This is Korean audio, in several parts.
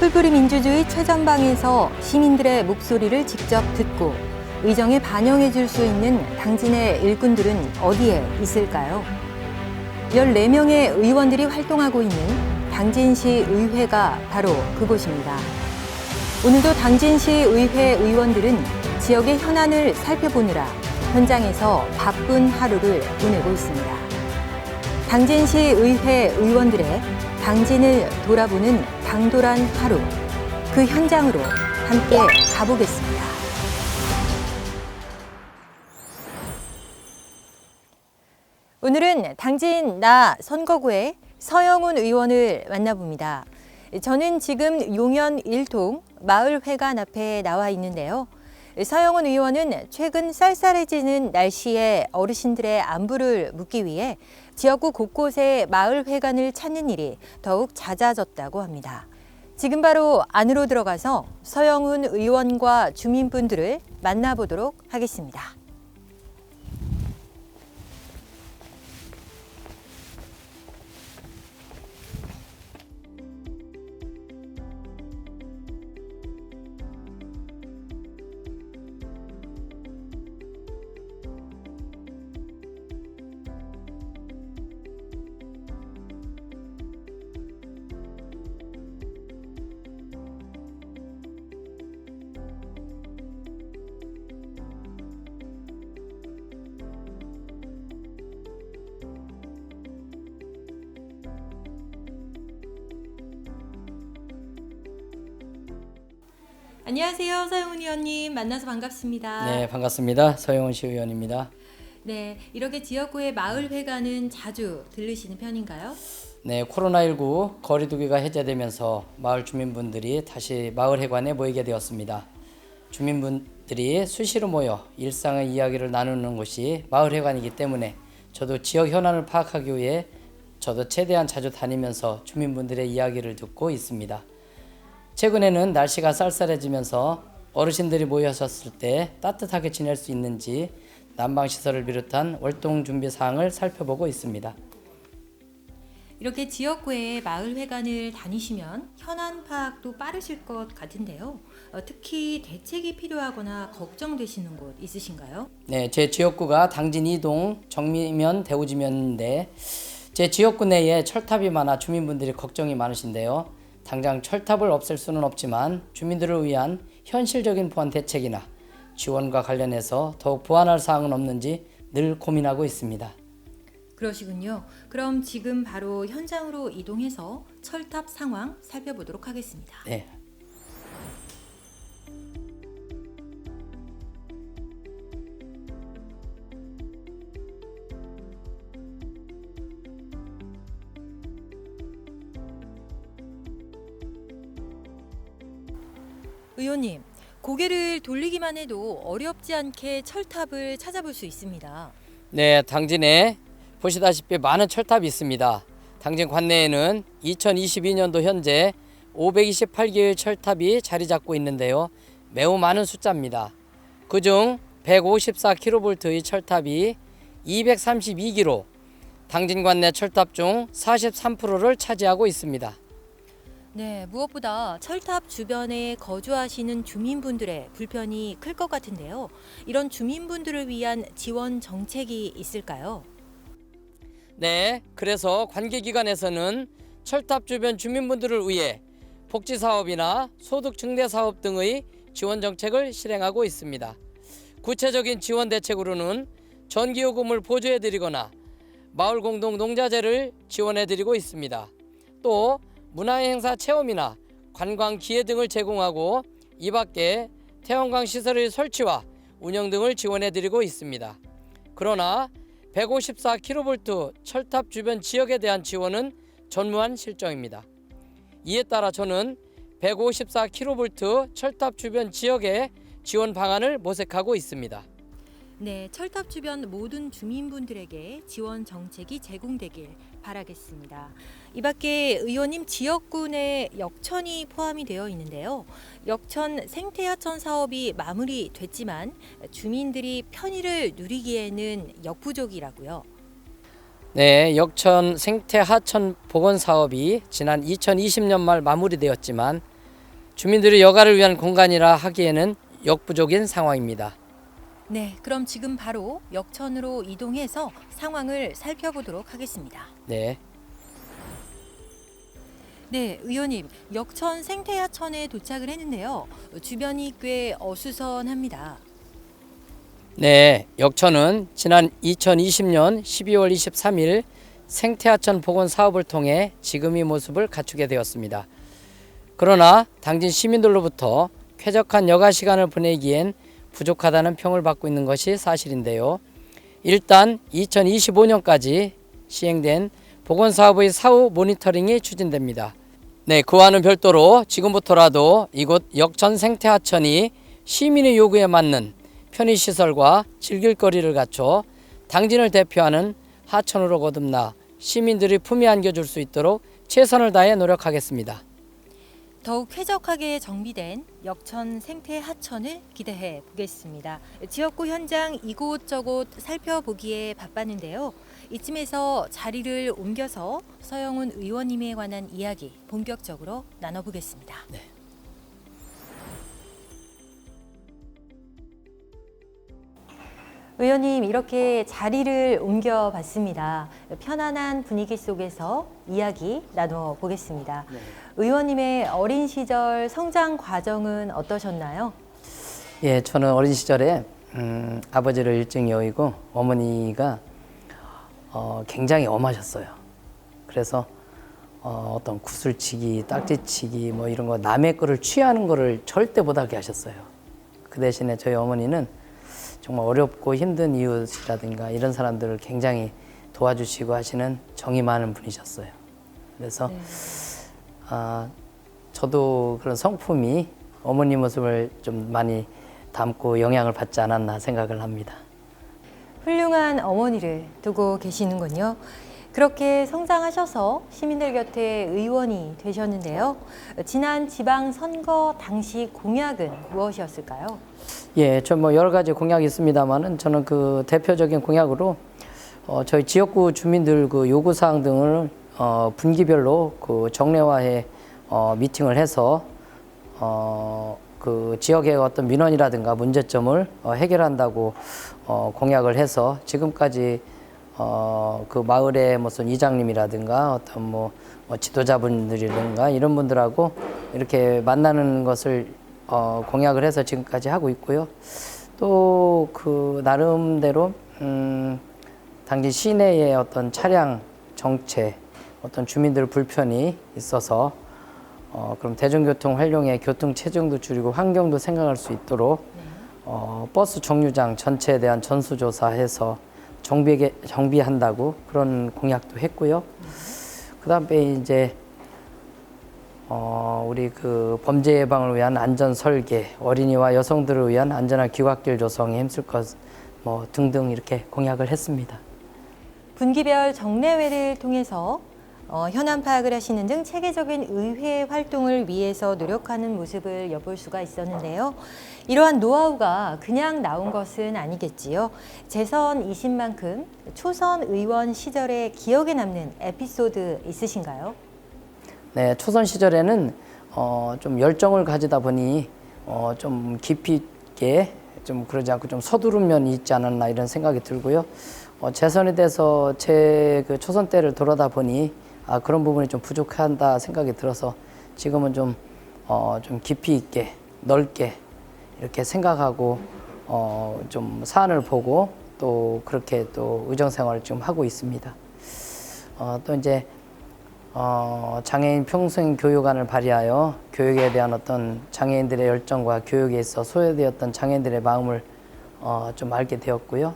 뿔뿔이 민주주의 최전방에서 시민들의 목소리를 직접 듣고 의정에 반영해 줄 수 있는 당진의 일꾼들은 어디에 있을까요? 14명의 의원들이 활동하고 있는 당진시 의회가 바로 그곳입니다. 오늘도 당진시 의회 의원들은 지역의 현안을 살펴보느라 현장에서 바쁜 하루를 보내고 있습니다. 당진시 의회 의원들의 당진을 돌아보는 당돌한 하루, 그 현장으로 함께 가보겠습니다. 오늘은 당진 나 선거구의 서영훈 의원을 만나봅니다. 저는 지금 용현 일동 마을회관 앞에 나와 있는데요. 서영훈 의원은 최근 쌀쌀해지는 날씨에 어르신들의 안부를 묻기 위해 지역구 곳곳에 마을 회관을 찾는 일이 더욱 잦아졌다고 합니다. 지금 바로 안으로 들어가서 서영훈 의원과 주민분들을 만나보도록 하겠습니다. 안녕하세요, 서영훈 의원님 만나서 반갑습니다. 네, 반갑습니다. 서영훈 시 의원입니다. 네, 이렇게 지역구의 마을 회관은 자주 들르시는 편인가요? 네, 코로나19 거리두기가 해제되면서 마을 주민분들이 다시 마을 회관에 모이게 되었습니다. 주민분들이 수시로 모여 일상의 이야기를 나누는 곳이 마을 회관이기 때문에 저도 지역 현안을 파악하기 위해 저도 최대한 자주 다니면서 주민분들의 이야기를 듣고 있습니다. 최근에는 날씨가 쌀쌀해지면서 어르신들이 모여섰을 때 따뜻하게 지낼 수 있는지 난방 시설을 비롯한 월동 준비 사항을 살펴보고 있습니다. 이렇게 지역구의 마을회관을 다니시면 현안 파악도 빠르실 것 같은데요. 어, 특히 대책이 필요하거나 걱정되시는 곳 있으신가요? 네, 제 지역구가 당진 이동 정미면 대우지면인데 제 지역구 내에 철탑이 많아 주민분들이 걱정이 많으신데요. 당장 철탑을 없앨 수는 없지만 주민들을 위한 현실적인 보안 대책이나 지원과 관련해서 더욱 보완할 사항은 없는지 늘 고민하고 있습니다. 그러시군요. 그럼 지금 바로 현장으로 이동해서 철탑 상황 살펴보도록 하겠습니다. 네. 의원님, 고개를 돌리기만 해도 어렵지 않게 철탑을 찾아볼 수 있습니다. 네, 당진에 보시다시피 많은 철탑이 있습니다. 당진 관내에는 2022년도 현재 528개의 철탑이 자리 잡고 있는데요. 매우 많은 숫자입니다. 그중 154kV의 철탑이 232기로 당진 관내 철탑 중 43%를 차지하고 있습니다. 네, 무엇보다 철탑 주변에 거주하시는 주민분들의 불편이 클 것 같은데요. 이런 주민분들을 위한 지원 정책이 있을까요? 네, 그래서 관계기관에서는 철탑 주변 주민분들을 위해 복지 사업이나 소득 증대 사업 등의 지원 정책을 실행하고 있습니다. 구체적인 지원 대책으로는 전기요금을 보조해 드리거나 마을 공동 농자재를 지원해 드리고 있습니다. 또 문화행사 체험이나 관광 기회 등을 제공하고 이 밖에 태양광 시설의 설치와 운영 등을 지원해 드리고 있습니다. 그러나 154kV 철탑 주변 지역에 대한 지원은 전무한 실정입니다. 이에 따라 저는 154kV 철탑 주변 지역에 지원 방안을 모색하고 있습니다. 네, 철탑 주변 모든 주민분들에게 지원 정책이 제공되길 바라겠습니다. 이 밖에 의원님 지역군에 역천이 포함이 되어 있는데요. 역천 생태하천 사업이 마무리됐지만 주민들이 편의를 누리기에는 역부족이라고요. 네, 역천 생태 하천 복원 사업이 지난 2020년 말 마무리되었지만 주민들의 여가를 위한 공간이라 하기에는 역부족인 상황입니다. 네, 그럼 지금 바로 역천으로 이동해서 상황을 살펴보도록 하겠습니다. 네. 네, 의원님, 역천 생태하천에 도착을 했는데요. 주변이 꽤 어수선합니다. 네, 역천은 지난 2020년 12월 23일 생태하천 복원 사업을 통해 지금의 모습을 갖추게 되었습니다. 그러나 당진 시민들로부터 쾌적한 여가 시간을 보내기엔 부족하다는 평을 받고 있는 것이 사실인데요. 일단 2025년까지 시행된 복원 사업의 사후 모니터링이 추진됩니다. 네, 그와는 별도로 지금부터라도 이곳 역천 생태하천이 시민의 요구에 맞는 편의시설과 즐길 거리를 갖춰 당진을 대표하는 하천으로 거듭나 시민들이 품에 안겨줄 수 있도록 최선을 다해 노력하겠습니다. 더욱 쾌적하게 정비된 역천 생태 하천을 기대해 보겠습니다. 지역구 현장 이곳저곳 살펴보기에 바빴는데요. 이쯤에서 자리를 옮겨서 서영훈 의원님에 관한 이야기 본격적으로 나눠보겠습니다. 의원님 이렇게 자리를 옮겨 봤습니다. 편안한 분위기 속에서 이야기 나눠 보겠습니다. 의원님의 어린 시절 성장 과정은 어떠셨나요? 예, 저는 어린 시절에 음, 아버지를 일찍 여의고 어머니가 어, 굉장히 엄하셨어요. 그래서 어, 어떤 구슬치기, 딱지치기 뭐 이런 거 남의 거를 취하는 거를 절대 못하게 하셨어요. 그 대신에 저희 어머니는 정말 어렵고 힘든 이웃이라든가 이런 사람들을 굉장히 도와주시고 하시는 정이 많은 분이셨어요. 그래서 아, 저도 그런 성품이 어머니 모습을 좀 많이 담고 영향을 받지 않았나 생각을 합니다. 훌륭한 어머니를 두고 계시는군요. 그렇게 성장하셔서 시민들 곁에 의원이 되셨는데요. 지난 지방 선거 당시 공약은 무엇이었을까요? 예, 저 뭐 여러 가지 공약이 있습니다만은 저는 그 대표적인 공약으로 어, 저희 지역구 주민들 그 요구 사항 등을 어, 분기별로 그 정례화해 어, 미팅을 해서 어, 그 지역의 어떤 민원이라든가 문제점을 어, 해결한다고 어, 공약을 해서 지금까지 어, 그 마을의 무슨 이장님이라든가 어떤 뭐, 뭐 지도자분들이든가 이런 분들하고 이렇게 만나는 것을 어, 공약을 해서 지금까지 하고 있고요. 또 그 나름대로 음, 당시 시내의 어떤 차량 정체, 어떤 주민들 불편이 있어서 어, 그럼 대중교통 활용에 교통 체증도 줄이고 환경도 생각할 수 있도록 어, 버스 정류장 전체에 대한 전수조사해서 정비 정비한다고 그런 공약도 했고요. 그다음에 이제 어, 우리 그 범죄 예방을 위한 안전 설계, 어린이와 여성들을 위한 안전한 귀갓길 조성에 힘쓸 것, 뭐 등등 이렇게 공약을 했습니다. 분기별 정례회를 통해서 어, 현안 파악을 하시는 등 체계적인 의회 활동을 위해서 노력하는 모습을 엿볼 수가 있었는데요. 이러한 노하우가 그냥 나온 것은 아니겠지요. 재선이신 만큼 초선 의원 시절에 기억에 남는 에피소드 있으신가요? 네, 초선 시절에는 어, 좀 열정을 가지다 보니 어, 좀 깊이 있게 좀 그러지 않고 좀 서두른 면이 있지 않았나 이런 생각이 들고요. 어, 재선이 돼서 제 그 초선 때를 돌아다 보니 아, 그런 부분이 좀 부족한다 생각이 들어서 지금은 좀, 어, 좀 깊이 있게 넓게 이렇게 생각하고 어, 좀 사안을 보고 또 그렇게 또 의정 생활을 좀 하고 있습니다. 어, 또 이제 어, 장애인 평생 교육안을 발의하여 교육에 대한 어떤 장애인들의 열정과 교육에 있어 소외되었던 장애인들의 마음을 어, 좀 알게 되었고요.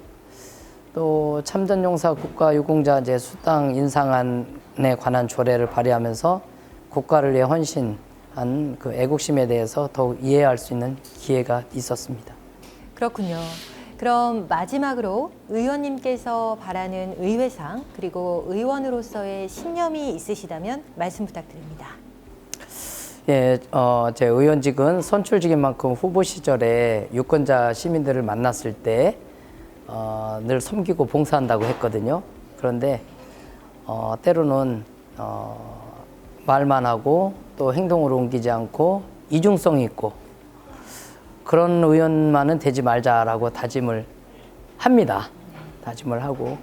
또 참전용사 국가유공자제 수당 인상안에 관한 조례를 발의하면서 국가를 위해 헌신한 그 애국심에 대해서 더욱 이해할 수 있는 기회가 있었습니다. 그렇군요. 그럼 마지막으로 의원님께서 바라는 의회상 그리고 의원으로서의 신념이 있으시다면 말씀 부탁드립니다. 예, 어, 제 의원직은 선출직인 만큼 후보 시절에 유권자 시민들을 만났을 때 어, 늘 섬기고 봉사한다고 했거든요. 그런데 어, 때로는 어, 말만 하고 또 행동으로 옮기지 않고 이중성이 있고 그런 의원만은 되지 말자라고 다짐을 합니다. 다짐을 하고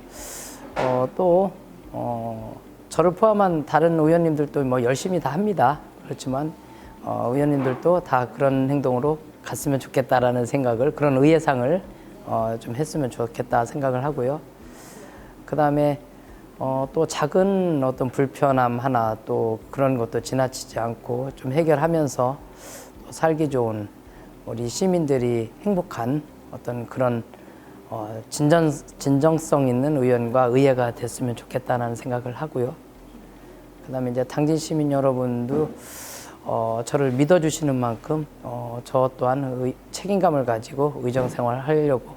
어, 또 어, 저를 포함한 다른 의원님들도 뭐 열심히 다 합니다. 그렇지만 어, 의원님들도 다 그런 행동으로 갔으면 좋겠다라는 생각을 그런 의예상을 어, 좀 했으면 좋겠다 생각을 하고요. 그 다음에 어, 또 작은 어떤 불편함 하나 또 그런 것도 지나치지 않고 좀 해결하면서 또 살기 좋은 우리 시민들이 행복한 어떤 그런 어, 진전, 진정성 있는 의원과 의회가 됐으면 좋겠다는 생각을 하고요. 그 다음에 이제 당진 시민 여러분도 어, 저를 믿어주시는 만큼 어, 저 또한 의, 책임감을 가지고 의정 생활을 하려고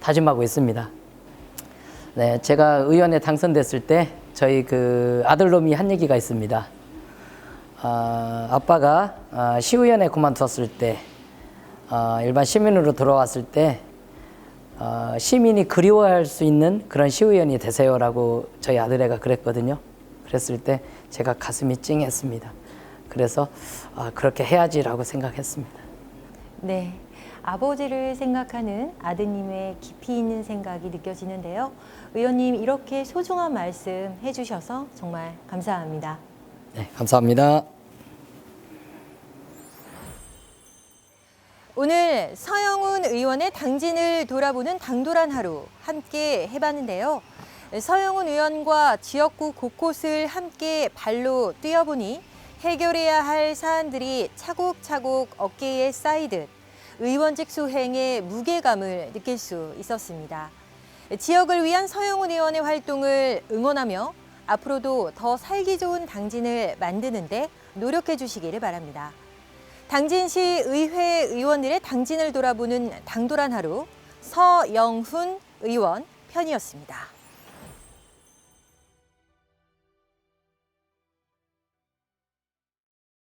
다짐하고 있습니다. 네, 제가 의원에 당선됐을 때 저희 그 아들놈이 한 얘기가 있습니다. 아, 아빠가 아, 시의원에 그만뒀을 때 아, 일반 시민으로 돌아왔을 때 아, 시민이 그리워할 수 있는 그런 시의원이 되세요라고 저희 아들애가 그랬거든요. 그랬을 때 제가 가슴이 찡했습니다. 그래서 아, 그렇게 해야지라고 생각했습니다. 네. 아버지를 생각하는 아드님의 깊이 있는 생각이 느껴지는데요. 의원님 이렇게 소중한 말씀 해주셔서 정말 감사합니다. 네, 감사합니다. 오늘 서영훈 의원의 당진을 돌아보는 당돌한 하루 함께 해봤는데요. 서영훈 의원과 지역구 곳곳을 함께 발로 뛰어보니 해결해야 할 사안들이 차곡차곡 어깨에 쌓이듯 의원직 수행의 무게감을 느낄 수 있었습니다. 지역을 위한 서영훈 의원의 활동을 응원하며 앞으로도 더 살기 좋은 당진을 만드는데 노력해 주시기를 바랍니다. 당진시 의회 의원들의 당진을 돌아보는 당돌한 하루 서영훈 의원 편이었습니다.